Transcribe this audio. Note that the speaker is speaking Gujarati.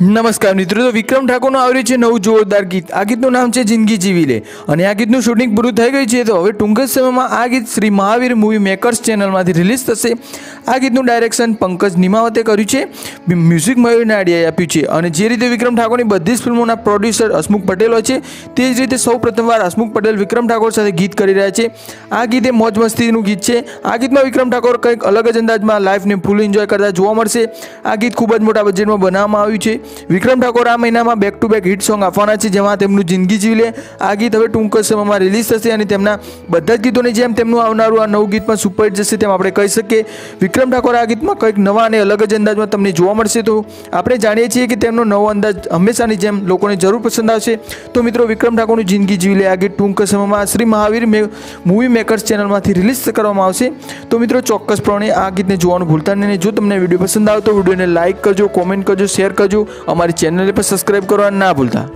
નમસ્કાર મિત્રો, તો વિક્રમ ઠાકોરનું આવ્યું છે નવું જોરદાર ગીત. આ ગીતનું નામ છે જિંદગી જીવી લે. અને આ ગીતનું શૂટિંગ પૂરું થઈ ગયું છે, તો હવે ટૂંક જ સમયમાં આ ગીત શ્રી મહાવીર મૂવી મેકર્સ ચેનલમાંથી રિલીઝ થશે. આ ગીતનું ડાયરેક્શન પંકજ નિમાવતે કર્યું છે મ્યુઝિક મયુર નાડિયાએ આપ્યું છે. અને જે રીતે વિક્રમ ઠાકોરની બધી જ ફિલ્મોના પ્રોડ્યુસર હસમુખ પટેલ હોય છે, તે જ રીતે સૌ પ્રથમવાર હસમુખ પટેલ વિક્રમ ઠાકોર સાથે ગીત કરી રહ્યા છે. આ ગીત એ મોજ મસ્તીનું ગીત છે. આ ગીતમાં વિક્રમ ઠાકોર કંઈક અલગ જ અંદાજમાં લાઈફને ફૂલ એન્જોય કરતા જોવા મળશે. આ ગીત ખૂબ જ મોટા બજેટમાં બનાવવામાં આવ્યું છે. વિક્રમ ઠાકોર આ મહિનામાં back to back hit song આપવાના છે, જેમાં તેમનું જિંદગી જીવી લે. આ ગીત હવે ટૂંક સમયમાં રિલીઝ થશે અને તેમના બધા જ ગીતોની જેમ તેમનું આવનારું આ નવું ગીત પણ સુપરહિટ જશે તેમ આપણે કહી શકીએ. વિક્રમ ઠાકોર આ ગીતમાં કંઈક નવા અને અલગ જ અંદાજમાં તમને જોવા મળશે, તો આપણે જાણીએ છીએ કે તેમનો નવો અંદાજ હંમેશાની જેમ લોકોને જરૂર પસંદ આવશે. તો મિત્રો, વિક્રમ ઠાકોરનું જિંદગી જીવી લે આ ગીત ટૂંક સમયમાં. શ્રી મહાવીર મૂવી મેકર્સ ચેનલમાંથી રિલીઝ કરવામાં આવશે. તો મિત્રો, ચોક્કસપણે આ ગીતને જોવાનું ભૂલતા નહીં. જો તમને વીડિયો પસંદ આવે તો વિડીયોને લાઇક કરજો કોમેન્ટ કરજો શેર કરજો. અમારી ચેનલને પણ સબસ્ક્રાઈબ કરવાનું ના ભૂલતા.